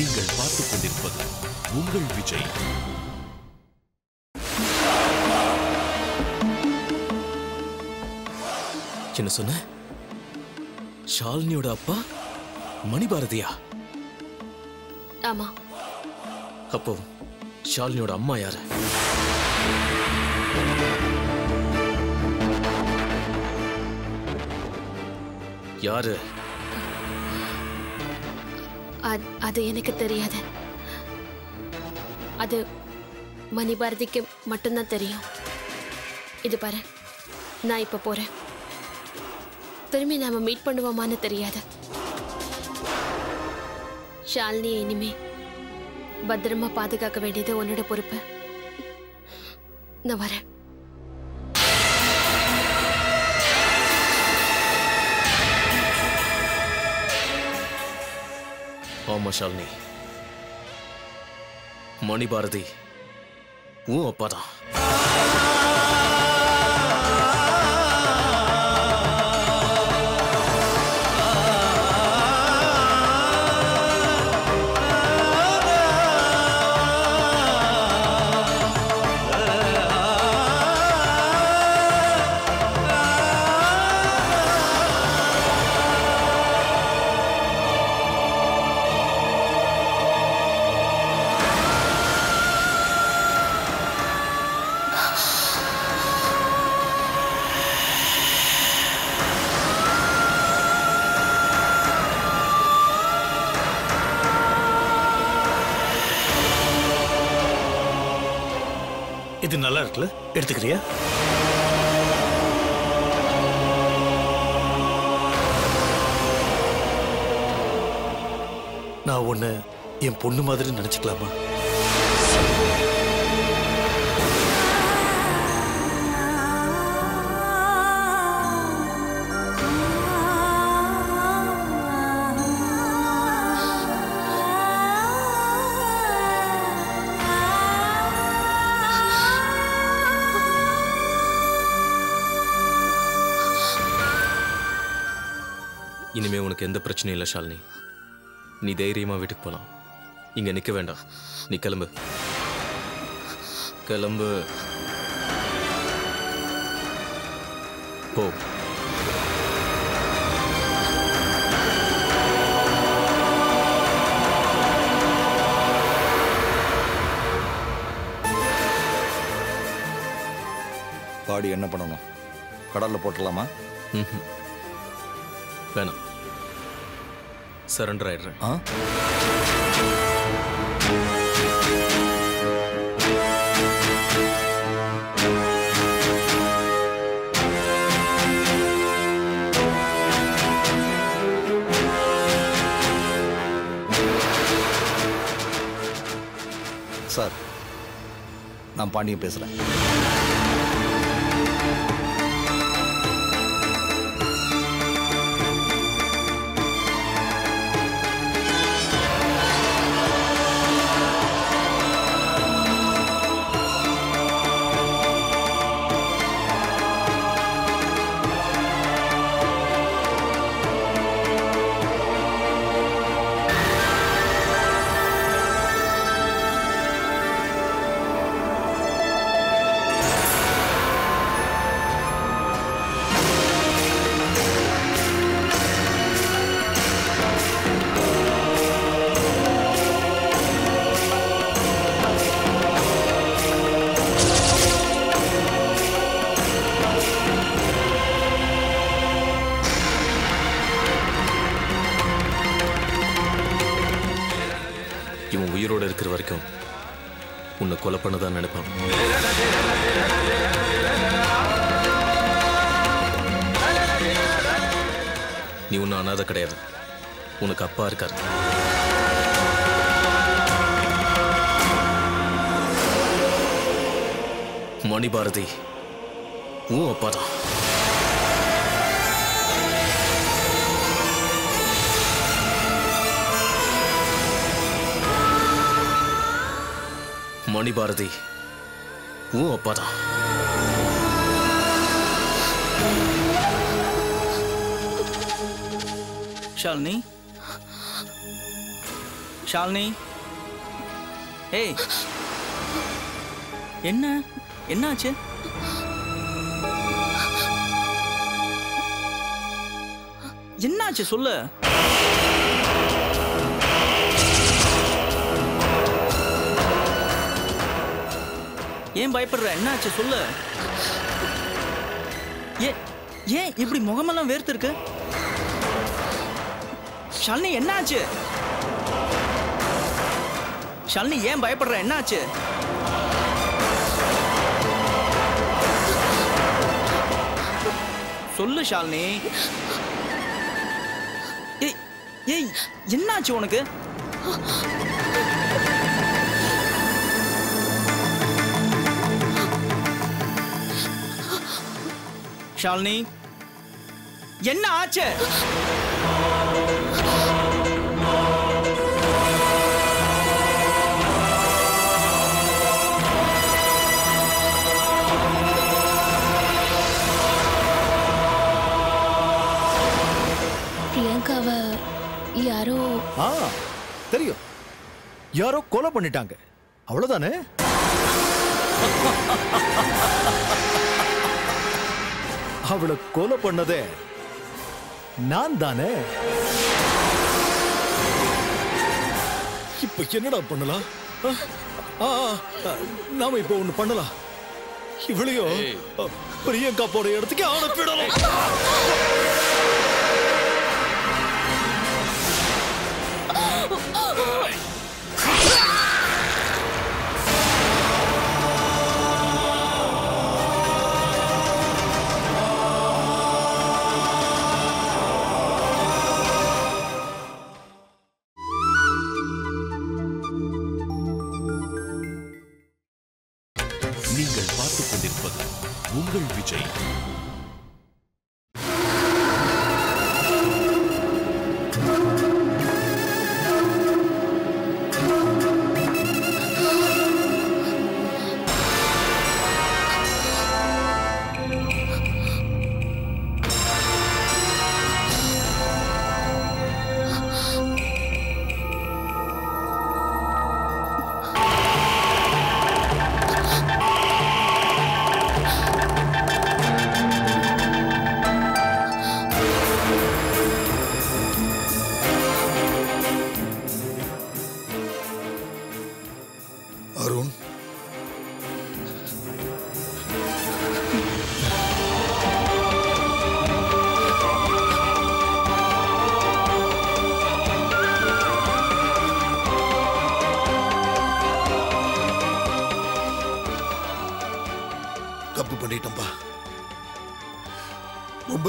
நீங்கள் பார்த்துக் கொண்டிருப்பது உங்கள் விஜய். என்ன சொன்ன? ஷாலினியோட அப்பா? மணிபாரதியா? ஆமா. அப்போ ஷாலினியோட அம்மா யாரு? யாரு? அது எனக்கு தெரியாது. அது மணிபாரதிக்கு மட்டும்தான் தெரியும். இது பாரு நான் இப்ப போறேன். திரும்பி நாம மீட் பண்ணுவோமான்னு தெரியாது. ஷாலினியை இனிமே பத்திரமா பாதுகாக்க வேண்டியது உன்னோட பொறுப்பு. நான் வரேன். ஆமா ஷாலினி. மணிபாரதி உன் அப்பாதான் இது நல்லா இருக்குல்ல? எடுத்துக்கிறியா? நான் உன்னை என் பொண்ணு மாதிரி நினைச்சுக்கலாமா? இனிமே உனக்கு எந்த பிரச்சனையும் இல்லை ஷாலினி. நீ தைரியமா வீட்டுக்கு போலாம். இங்க நிக்க வேண்டாம். நீ கிளம்பு. கிளம்பு. போ. பாடி என்ன பண்ணணும்? கடல்ல போட்டுடலாமா? ம்ஹும். வேணாம். சரண்டர் ஆயிடுறேன். ஆ? சார் நான் பாண்டியன் பேசுகிறேன் இவன் உயிரோட இருக்கிற வரைக்கும் உன்னை கொலை பண்ணதான் நினைப்பான். நீ ஒன்னும் அனாதை கிடையாது. உனக்கு அப்பா இருக்காரு. மணிபாரதி உன் அப்பா தான் மணிபாரதி உன் அப்பா தான் ஷாலினி? ஷாலினி? ஏய். என்ன? என்னாச்சு? என்னாச்சு? சொல்லு. ஏன் பயப்படுற? என்னாச்சு? சொல்லு. ஏன் ஏன் இப்படி முகமெல்லாம் வேர்த்து இருக்கு ஷாலினி என்னாச்சு? ஷாலினி ஏன் பயப்படுற? என்னாச்சு? சொல்லு ஷாலினி. ஏய் ஏய் என்னாச்சு உனக்கு? ஷாலினி. என்ன ஆச்சு? பிரியங்காவை யாரோ ஆ தெரியும். யாரோ கொலை பண்ணிட்டாங்க. அவ்வளவுதானே? அவளை கொலை பண்ணதே. நான் தானே? இப்ப என்னடா பண்ணலாம்? ஆ, ஆ, ஆ, நாம இப்ப ஒண்ணு பண்ணலாம். இவளையும் பிரியங்கா போற இடத்துக்கு அனுப்பிடலாம் நீங்கள்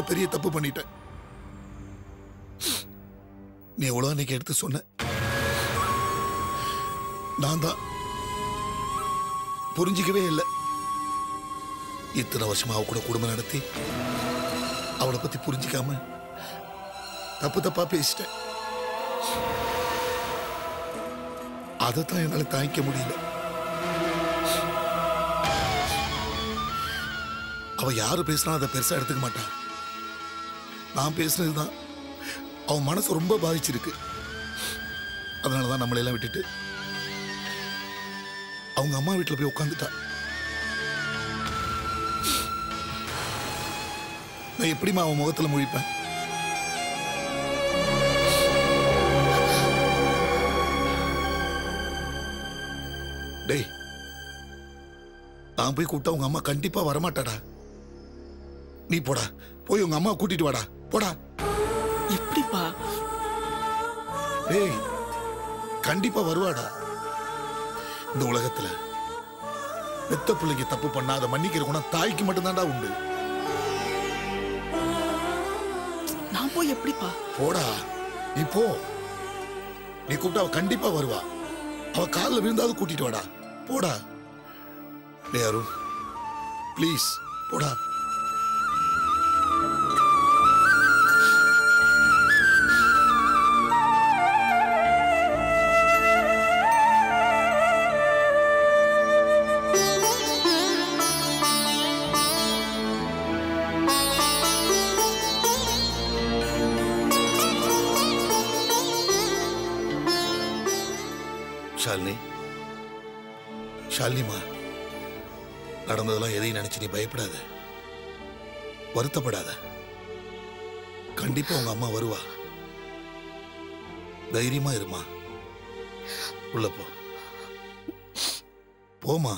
ரொம்ப பெரிய தப்பு பண்ணிட்டேன். நீ எவ்வளவு அன்னைக்கு எடுத்து சொன்ன? நான் தான். புரிஞ்சிக்கவே இல்லை. இத்தனை வருஷமா அவ கூட குடும்பம் நடத்தி அவளை பத்தி புரிஞ்சிக்காம தப்பு தப்பா பேசிட்டேன். அதைத்தான் என்னால தாங்கிக்க முடியல. அவ யாரு பேசினா அதை பெருசா எடுத்துக்க மாட்டா. நான் பேசுனதுதான். அவன் மனசு ரொம்ப பாதிச்சிருக்கு. அதனாலதான் தான் நம்மளையெல்லாம் விட்டுட்டு. அவங்க அம்மா வீட்டில் போய் உட்காந்துட்டா நான் எப்படிம்மா அவன் முகத்தில் முழிப்பேன்? டேய் நான் போய் கூப்பிட்டா உங்க அம்மா கண்டிப்பா வரமாட்டாடா. நீ போடா. போய் உங்க அம்மா கூட்டிட்டு வாடா. போடா. எப்படிப்பா? டேய் கண்டிப்பா வருவாடா. இந்த உலகத்துல பெத்த பிள்ளைக்கு தப்பு பண்ணா அதை மன்னிக்கிற குணம் தாய்க்கு மட்டும்தான்டா உண்டு. நான் போய் எப்படிப்பா? போடா. நீ போ. நீ கூப்பிட்டா அவ கண்டிப்பா வருவா. அவ காலில் விழுந்தாவது கூட்டிட்டு வாடா. போடா. ப்ளீஸ் போடா. ஷாலினிமா நடந்ததெல்லாம் எதையும் நினைச்சு நீ பயப்படாத. வருத்தப்படாத. கண்டிப்பா உங்க அம்மா வருவா. தைரியமா இருமா. உள்ள போ. போமா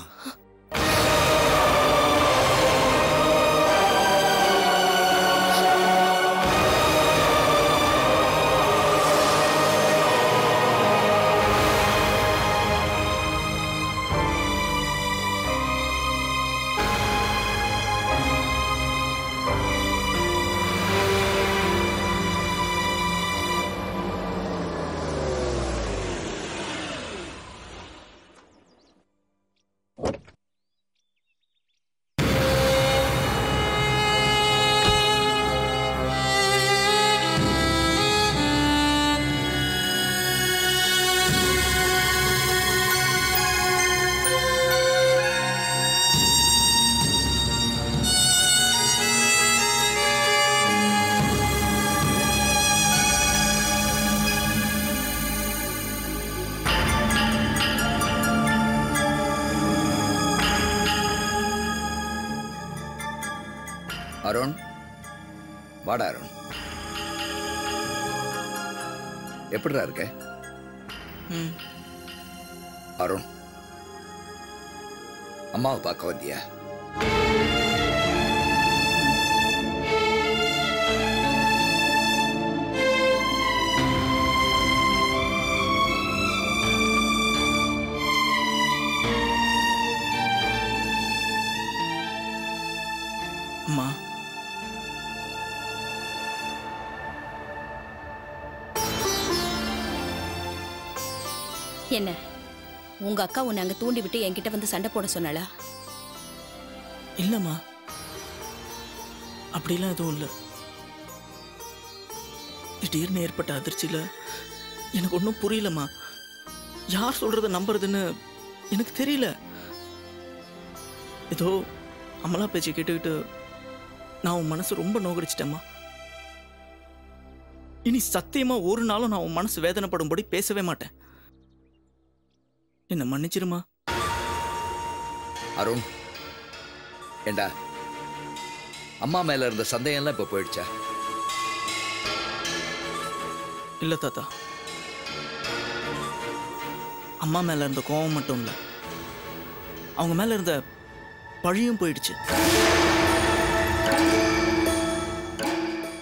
எப்படிடா இருக்க அருண். அம்மாவை பார்க்க வந்தியா? உங்க அக்கா உன்னை அங்க தூண்டி விட்டு என்கிட்ட வந்து சண்டை போட சொன்னாளா? இல்லம்மா. அப்படிலாம் எதுவும் இல்லை. திடீர்னு ஏற்பட்ட அதிர்ச்சியில் எனக்கு ஒன்றும் புரியலம்மா. யார் சொல்கிறத நம்புறதுன்னு எனக்கு தெரியல. ஏதோ அமலா பேச்சு கேட்டுக்கிட்டு நான் உன் மனசு ரொம்ப நோகடிச்சிட்டேம்மா. இனி சத்தியமா ஒரு நாளும் நான் உன் மனசு வேதனைப்படும்படி பேசவே மாட்டேன். என்ன மன்னிச்சிருமா? அருண் ஏண்டா? அம்மா மேல இருந்த சந்தேகம்லாம் இப்ப போயிடுச்சா? இல்ல தாத்தா. அம்மா மேல இருந்த கோவம் மட்டும் இல்ல. அவங்க மேல இருந்த பழியும் போயிடுச்சு.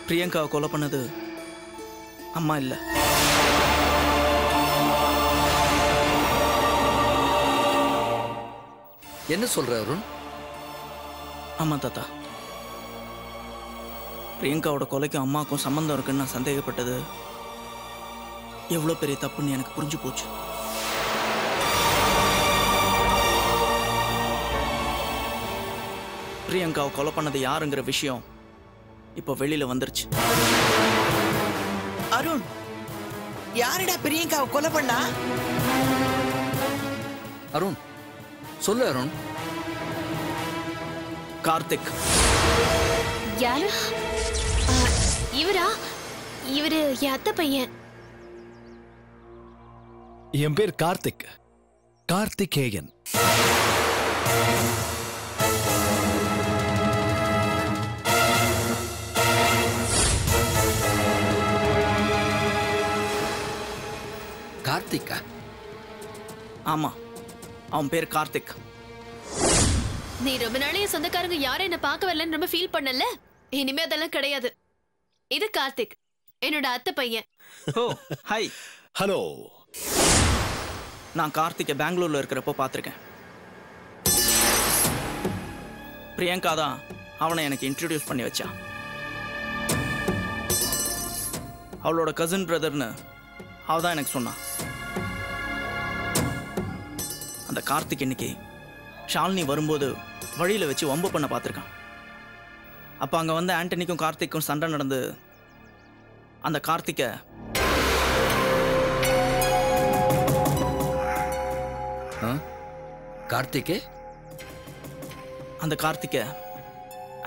பிரியங்காவை கொலை பண்ணது அம்மா இல்ல. என்ன சொல்ற அருண்? ஆமா தாத்தா. பிரியங்காவோட கொலைக்கும் அம்மாவுக்கும் சம்பந்தம் இருக்குன்னு நான் சந்தேகப்பட்டது. எவ்வளோ பெரிய தப்புன்னு எனக்கு புரிஞ்சு போச்சு. பிரியங்காவை கொலை பண்ணது யாருங்கிற விஷயம் இப்போ வெளியில வந்துருச்சு. அருண் யாருடா பிரியங்காவை கொலை பண்ணா? அருண் சொல்லு அருண். கார்த்திக். யாரு? ஆ, இவரா? இவரு என் அத்தை பையன். என் பேர் கார்த்திக். கார்த்திகேயன். கார்த்திகா? ஆமா. அவன் பேர் கார்த்திக். நீ ரொம்ப நாளைய சொந்தக்காரங்க யாரும் என்ன பார்க்க வரலன்னு ரொம்ப ஃபீல் பண்ணல? இனிமே அதெல்லாம் கிடையாது. இது கார்த்திக். என்னோட அத்தை பையன். ஓ ஹாய் ஹலோ நான் கார்த்திகை பெங்களூர்ல இருக்கிறப்போ பார்த்துருக்கேன். பிரியங்கா தான் அவனை எனக்கு இன்ட்ரடியூஸ் பண்ணி வச்சா. அவளோட கசின் பிரதர்னு அவ தான் எனக்கு சொன்னான் அந்த கார்த்திக் இன்னைக்கு ஷாலினி வரும்போது வழியில் வச்சு வம்பு பண்ண பார்த்துருக்கான். அப்போ அங்கே வந்து ஆண்டனிக்கும் கார்த்திக்கும் சண்டை நடந்து அந்த கார்த்திகை? கார்த்திகே அந்த கார்த்திகை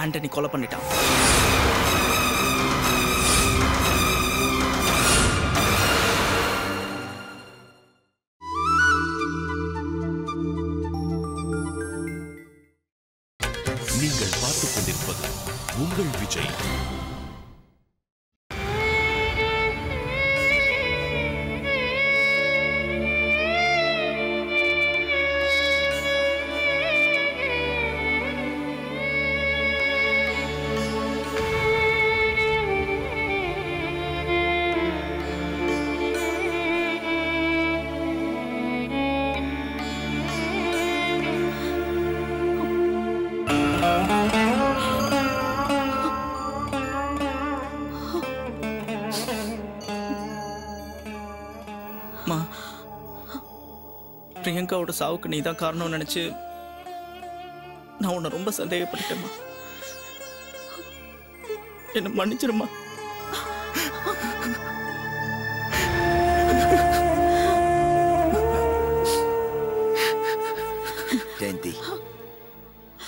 ஆண்டனி கொலை பண்ணிட்டான். பிரியங்காவோட சாவுக்கு நீ தான் காரணம்னு நினைச்சு நான் உன்னை ரொம்ப சந்தேகப்பட்டுட்டேம்மா. என்ன மன்னிச்சிருமா ஜெயந்தி.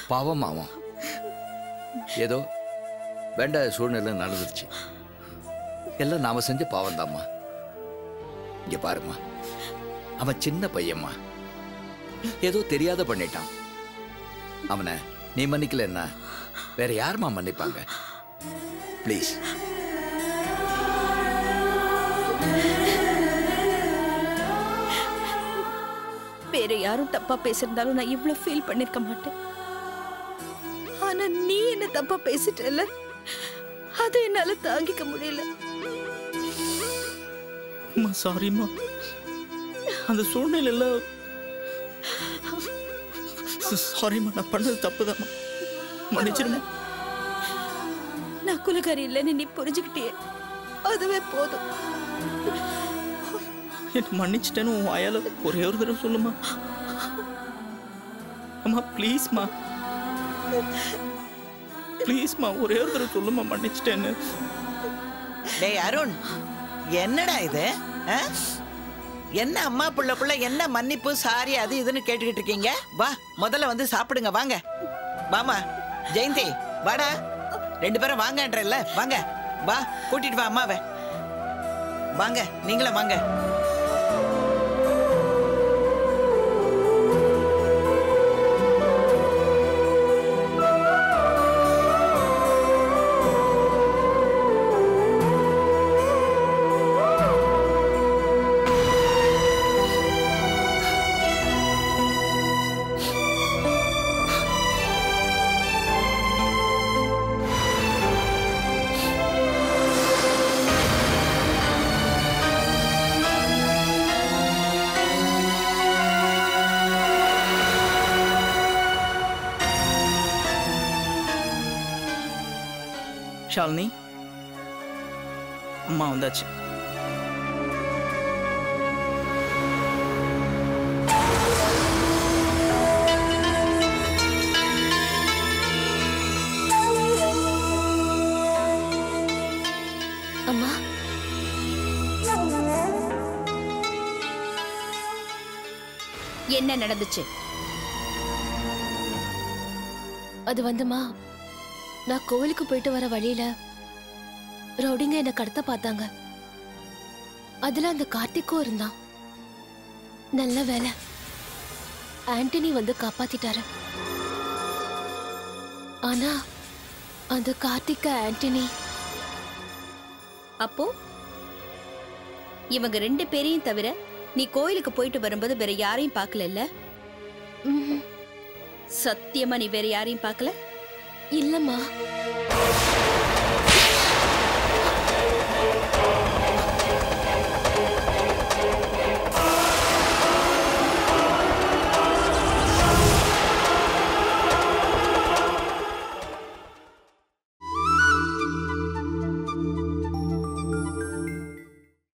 பாவம் அவன் ஏதோ வேண்டாத சூழ்நிலை நடந்துருச்சு. எல்லாம் நாம செஞ்ச பாவம் தாம்மா இங்க பாரும்மா. அவன் சின்ன பையம்மா. ஏதோ தெரியாத பண்ணிட்டான். அவனை நீ மன்னிக்கலன்னா வேற யாரும்மா மன்னிப்பாங்க? ப்ளீஸ் வேற யாரும் தப்பா பேசியிருந்தாலும் நான் இவ்வளவு ஃபீல் பண்ணிருக்க மாட்டேன். ஆனா நீ என்ன தப்பா பேசிட்டல அதை என்னால தாங்கிக்க முடியல. சாரிம்மா அந்த சூழ்நிலையில சாரிம்மா நான் பண்ணது தப்புதாம்மா மன்னிச்சிருமா நான் குலகாரி இல்லைன்னு நீ புரிஞ்சுக்கிட்டியே. அதுவே போதும். என்ன மன்னிச்சிட்டேன்னு உன் வாயால ஒரே ஒரு தடவை சொல்லுமா? அம்மா ப்ளீஸ்மா ப்ளீஸ்மா ஒரே ஒரு தடவை சொல்லுமா மன்னிச்சிட்டேன்னு. டேய் அருண் என்னடா இது? ஆ? என்ன அம்மா புள்ள புள்ள என்ன மன்னிப்பு சாரி அது இதுன்னு கேட்டுக்கிட்டு இருக்கீங்க? வா முதல்ல வந்து சாப்பிடுங்க வாங்க. வாமா ஜெயந்தி வாடா. ரெண்டு பேரும் வாங்கன்றல்ல வாங்க. வா கூட்டிட்டு வா அம்மாவை. வாங்க நீங்களும் வாங்க. ஷாலினி அம்மா வந்தாச்சு. அம்மா. என்ன நடந்துச்சு? அது வந்துமா நான் கோவிலுக்கு போயிட்டு வர வழியில ரவுடிங்க என்ன கடத்த பார்த்தாங்க. அதுல அந்த கார்த்திக்கும் இருந்தான். நல்ல வேலை ஆண்டனி வந்து காப்பாத்திட்டாரு. ஆனா அந்த கார்த்திக்க ஆண்டனி. அப்போ? இவங்க ரெண்டு பேரையும் தவிர நீ கோயிலுக்கு போயிட்டு வரும்போது வேற யாரையும் பார்க்கல. சத்தியமா நீ வேற யாரையும் பார்க்கல? இல்லம்மா.